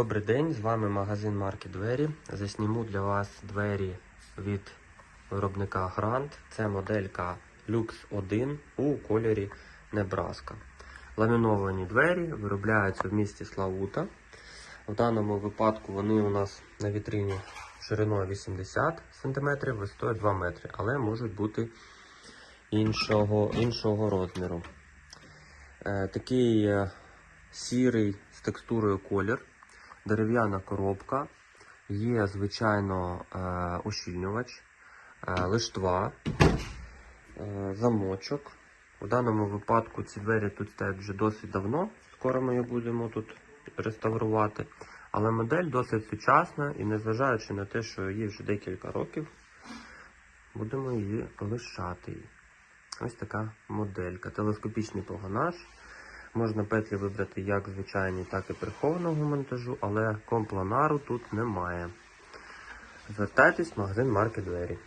Добрий день, з вами магазин марки Двері. Засніму для вас двері від виробника Grant. Це моделька Lux 1 у кольорі Небраска. Ламіновані двері виробляються в місті Славута. В даному випадку вони у нас на вітрині шириною 80 см, висотою 2 метри, але можуть бути іншого, іншого розміру. Е, такий е, сірий з текстурою колір, дерев'яна коробка, є, звичайно, е, ощільнювач, е, лиштва, е, замочок. У даному випадку ці двері тут стоять вже досить давно. Скоро ми їх будемо тут реставрувати. Але модель досить сучасна і незважаючи на те, що їй вже декілька років, будемо її лишати. Ось така моделька. Телескопічний погонаж. Можна петлі вибрати як звичайні, так і прихованого монтажу, але компланару тут немає. Звертайтесь в магазин марки двері.